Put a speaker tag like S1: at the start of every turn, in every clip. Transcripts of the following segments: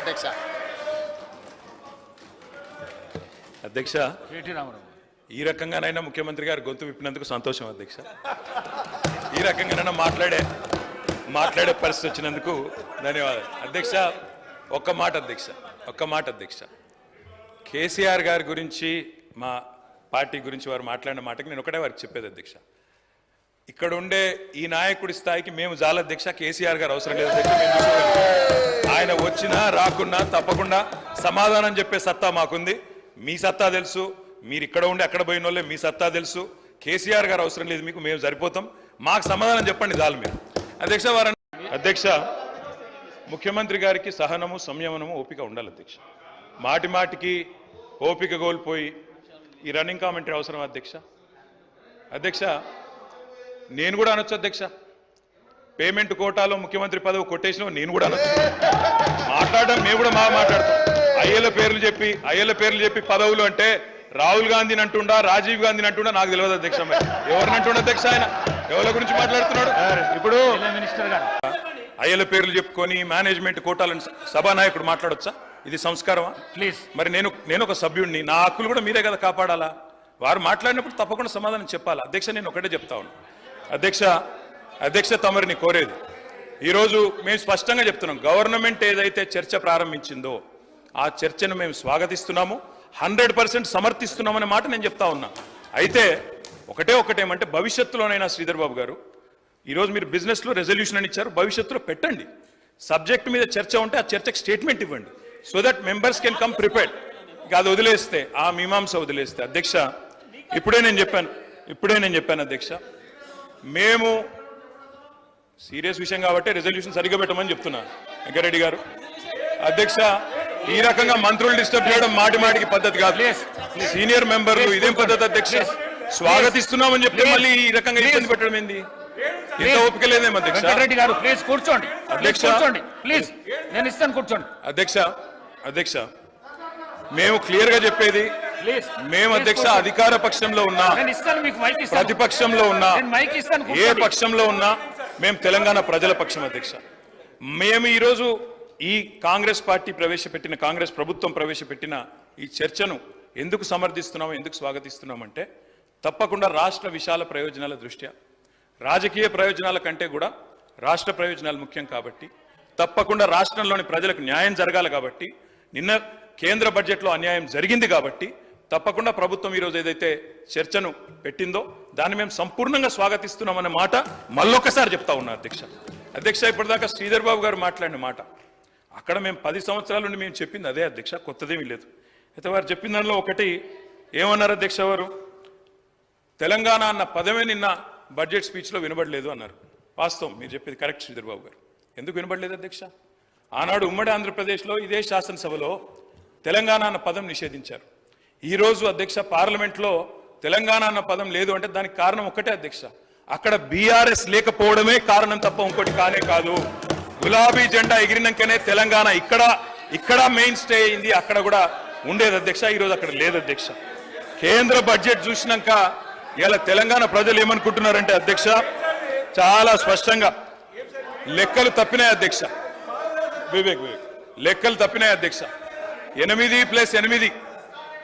S1: అధ్యక్ష.
S2: అధ్యక్ష
S3: కేటీ రామారావు.
S2: ఈ రకంగానైనా ముఖ్యమంత్రి గారు గొంతు విప్పినందుకు సంతోషం అధ్యక్ష. ఈ రకంగానైనా మాట్లాడే మాట్లాడే పరిస్థితి వచ్చినందుకు ధన్యవాదాలు. అధ్యక్ష ఒక్క మాట అధ్యక్ష ఒక్క మాట అధ్యక్ష. కేసీఆర్ గారి గురించి మా పార్టీ గురించి వారు మాట్లాడిన మాటకి నేను ఒకటే వారికి చెప్పేది అధ్యక్ష. ఇక్కడ ఉండే ఈ నాయకుడి స్థాయికి మేము జాల అధ్యక్ష కేసీఆర్ గారు అవసరం లేదు. మేము ఆయన వచ్చినా రాకున్నా తప్పకుండా సమాధానం చెప్పే సత్తా మాకుంది. మీ సత్తా తెలుసు. మీరు ఇక్కడ ఉండి అక్కడ పోయిన వాళ్ళే మీ సత్తా తెలుసు. కేసీఆర్ గారు అవసరం లేదు మీకు మేము సరిపోతాం. మాకు సమాధానం చెప్పండి చాలు మీరు అధ్యక్ష వారు అధ్యక్ష ముఖ్యమంత్రి గారికి సహనము సంయమనము ఓపిక ఉండాలి అధ్యక్ష. మాటి మాటికి ఓపిక కోల్పోయి ఈ రన్నింగ్ కామెంటరీ అవసరం అధ్యక్ష? అధ్యక్ష నేను కూడా అనొచ్చు అధ్యక్ష. పేమెంట్ కోటాలో ముఖ్యమంత్రి పదవి కొట్టేసిన నేను కూడా అనొచ్చు. మాట్లాడడం మేము కూడా మా మాట్లాడతాం. అయ్యల పేర్లు చెప్పి అయ్యల పేర్లు చెప్పి పదవులు అంటే రాహుల్ గాంధీని అంటుండా రాజీవ్ గాంధీని అంటుండా నాకు తెలియదు అధ్యక్ష. ఎవరిని అంటుండ అధ్యక్ష ఆయన? ఎవరి గురించి మాట్లాడుతున్నాడు? ఇప్పుడు అయ్యల పేర్లు చెప్పుకొని మేనేజ్మెంట్ కోటాలను సభానాయకుడు మాట్లాడొచ్చా? ఇది సంస్కారమా?
S3: ప్లీజ్
S2: మరి నేను నేను ఒక సభ్యుడిని నా హక్కులు కూడా మీరే కదా కాపాడాలా? వారు మాట్లాడినప్పుడు తప్పకుండా సమాధానం చెప్పాలి? అధ్యక్ష నేను ఒకటే చెప్తా ఉన్నా. అధ్యక్ష అధ్యక్ష తమరిని కోరేది. ఈరోజు మేము స్పష్టంగా చెప్తున్నాం గవర్నమెంట్ ఏదైతే చర్చ ప్రారంభించిందో ఆ చర్చను మేము స్వాగతిస్తున్నాము. హండ్రెడ్ పర్సెంట్ సమర్థిస్తున్నామనే మాట నేను చెప్తా ఉన్నా. అయితే ఒకటే ఒకటేమంటే భవిష్యత్తులోనైనా శ్రీధర్ బాబు గారు ఈరోజు మీరు బిజినెస్లో రెజల్యూషన్ అని ఇచ్చారు భవిష్యత్తులో పెట్టండి. సబ్జెక్ట్ మీద చర్చ ఉంటే ఆ చర్చకు స్టేట్మెంట్ ఇవ్వండి. So that members can come prepared. ఇక అది వదిలేస్తే ఆ మీమాంస వదిలేస్తే అధ్యక్ష ఇప్పుడే నేను చెప్పాను ఇప్పుడే నేను చెప్పాను అధ్యక్ష మేము సీరియస్ విషయం కాబట్టి రెజల్యూషన్ సరిగ్గా పెట్టమని చెప్తున్నా. వెంకరెడ్డి గారు. అధ్యక్ష ఈ రకంగా మంత్రులు డిస్టర్బ్ చేయడం మాటి మాటికి పద్ధతి కాదు. సీనియర్ మెంబర్లు ఇదేం పద్ధతి అధ్యక్ష? స్వాగతిస్తున్నామని చెప్తే మళ్ళీ ఈ రకంగా ఇబ్బంది పెట్టడం ఏంది? ఇంత ఓపిక లేదేమో అధ్యక్ష?
S3: వెంకటరెడ్డి గారు ప్లీజ్ కూర్చోండి.
S2: అధ్యక్ష.
S3: కూర్చోండి. ప్లీజ్ నేను ఇస్తాను కూర్చోండి.
S2: అధ్యక్ష అధ్యక్ష. మేము క్లియర్గా చెప్పేది మేము అధ్యక్ష అధికార పక్షంలో ఉన్నా ప్రతిపక్షంలో ఉన్నా ఏ. పక్షంలో ఉన్నా మేము తెలంగాణ ప్రజల పక్షం అధ్యక్ష. మేము ఈరోజు ఈ కాంగ్రెస్ పార్టీ ప్రవేశపెట్టిన కాంగ్రెస్ ప్రభుత్వం ప్రవేశపెట్టిన ఈ చర్చను ఎందుకు సమర్థిస్తున్నాము ఎందుకు స్వాగతిస్తున్నామంటే తప్పకుండా రాష్ట్ర విశాల ప్రయోజనాల దృష్ట్యా. రాజకీయ ప్రయోజనాల కంటే కూడా రాష్ట్ర ప్రయోజనాలు ముఖ్యం కాబట్టి తప్పకుండా రాష్ట్రంలోని ప్రజలకు న్యాయం జరగాలి కాబట్టి నిన్న కేంద్ర బడ్జెట్లో అన్యాయం జరిగింది కాబట్టి తప్పకుండా ప్రభుత్వం ఈరోజు ఏదైతే చర్చను పెట్టిందో దాన్ని మేము సంపూర్ణంగా స్వాగతిస్తున్నామన్న మాట మళ్ళొకసారి చెప్తా ఉన్నా అధ్యక్ష. అధ్యక్ష ఇప్పటిదాకా శ్రీధర్ బాబు గారు మాట్లాడిన మాట. అక్కడ మేము పది సంవత్సరాల నుండి మేము చెప్పింది అదే అధ్యక్ష కొత్తదేమీ లేదు. అయితే వారు చెప్పిన దానిలో ఒకటి ఏమన్నారు అధ్యక్ష వారు? తెలంగాణ అన్న పదమే నిన్న బడ్జెట్ స్పీచ్లో వినబడలేదు అన్నారు. వాస్తవం మీరు చెప్పేది కరెక్ట్ శ్రీధర్ బాబు గారు. ఎందుకు వినబడలేదు అధ్యక్ష? ఆనాడు ఉమ్మడి ఆంధ్రప్రదేశ్లో ఇదే శాసనసభలో తెలంగాణ అన్న పదం నిషేధించారు. ఈ రోజు అధ్యక్ష పార్లమెంట్లో తెలంగాణ అన్న పదం లేదు అంటే దానికి కారణం ఒక్కటే అధ్యక్ష. అక్కడ బీఆర్ఎస్ లేకపోవడమే కారణం తప్ప ఇంకోటి కానే కాదు. గులాబీ జెండా ఎగిరినాకనే తెలంగాణ ఇక్కడ ఇక్కడ మెయిన్ స్టే అయింది అక్కడ కూడా ఉండేది అధ్యక్ష ఈరోజు అక్కడ లేదు అధ్యక్ష. కేంద్ర బడ్జెట్ చూసినాక ఇలా తెలంగాణ ప్రజలు ఏమనుకుంటున్నారంటే అధ్యక్ష చాలా స్పష్టంగా లెక్కలు తప్పినాయి అధ్యక్ష. వివేక్ వివేక్. లెక్కలు తప్పినాయి అధ్యక్ష. ఎనిమిది ప్లస్ ఎనిమిది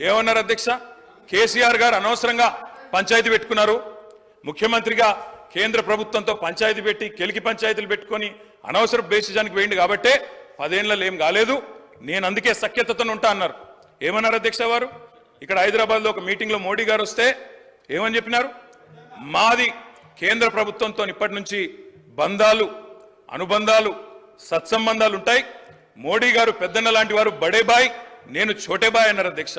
S2: ఏమన్నారు అధ్యక్ష? కేసీఆర్ గారు అనవసరంగా పంచాయతీ పెట్టుకున్నారు. ముఖ్యమంత్రిగా కేంద్ర ప్రభుత్వంతో పంచాయతీ పెట్టి కెలికి పంచాయతీలు పెట్టుకొని అనవసర బేసిజానికి వేయండి కాబట్టే పదేళ్ళలో ఏం కాలేదు. నేను అందుకే సఖ్యతతో ఉంటా అన్నారు. ఏమన్నారు అధ్యక్ష వారు? ఇక్కడ హైదరాబాద్లో ఒక మీటింగ్లో మోడీ గారు వస్తే ఏమని చెప్పినారు? మాది కేంద్ర ప్రభుత్వంతో ఇప్పటి నుంచి బంధాలు అనుబంధాలు సత్సంబంధాలు ఉంటాయి. మోడీ గారు పెద్దన్న లాంటి వారు బడేబాయ్ నేను చోటేబాయ్ అన్నారు అధ్యక్ష.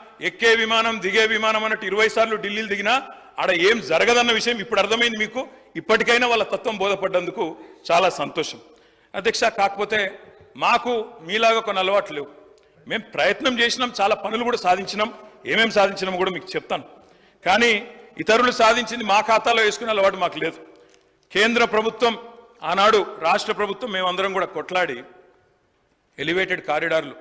S2: ఎక్కే విమానం దిగే విమానం అన్నట్టు ఇరవై సార్లు ఢిల్లీలు దిగినా ఆడ ఏం జరగదన్న విషయం ఇప్పుడు అర్థమైంది మీకు. ఇప్పటికైనా వాళ్ళ తత్వం బోధపడ్డందుకు చాలా సంతోషం. అధ్యక్ష కాకపోతే మాకు మీలాగా కొన్ని అలవాట్లు లేవు. మేము ప్రయత్నం చేసినాం చాలా పనులు కూడా సాధించినాం. ఏమేమి సాధించినాం కూడా మీకు చెప్తాను. కానీ ఇతరులు సాధించింది మా ఖాతాలో వేసుకునే అలవాటు మాకు లేదు. కేంద్ర ప్రభుత్వం ఆనాడు రాష్ట్ర ప్రభుత్వం మేమందరం కూడా కొట్లాడి ఎలివేటెడ్ కారిడార్లు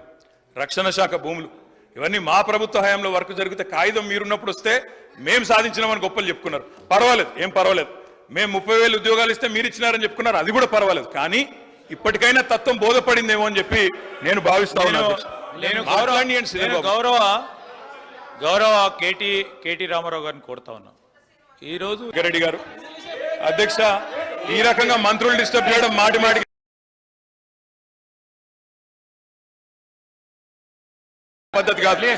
S2: రక్షణ శాఖ భూములు ఇవన్నీ మా ప్రభుత్వ హయాంలో వర్క్ జరిగితే కాగితం మీరున్నప్పుడు వస్తే మేము సాధించినామని గొప్పలు చెప్పుకున్నారు. పర్వాలేదు ఏం పర్వాలేదు. మేము ముప్పై వేలు ఉద్యోగాలు ఇస్తే మీరు ఇచ్చినారని చెప్పుకున్నారు అది కూడా పర్వాలేదు. కానీ ఇప్పటికైనా తత్వం బోధపడిందేమో అని చెప్పి నేను భావిస్తా ఉన్నాను
S1: నేను-
S2: అధ్యక్ష.
S1: నేను
S2: మాట్లాడండి అండి శ్రీధర్
S1: నేను
S2: బాబు.
S1: గౌరవ గౌరవ కేటీ కేటీ రామారావు గారిని కోరుతా ఉన్నా. ఈరోజు
S2: రెడ్డి గారు. అధ్యక్ష ఈ రకంగా మంత్రులు డిస్టర్బ్ చేయడం మాటి మాటికి పద్ధతి కాదు.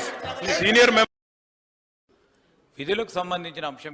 S2: Senior member.
S1: విధులకు సంబంధించిన అంశం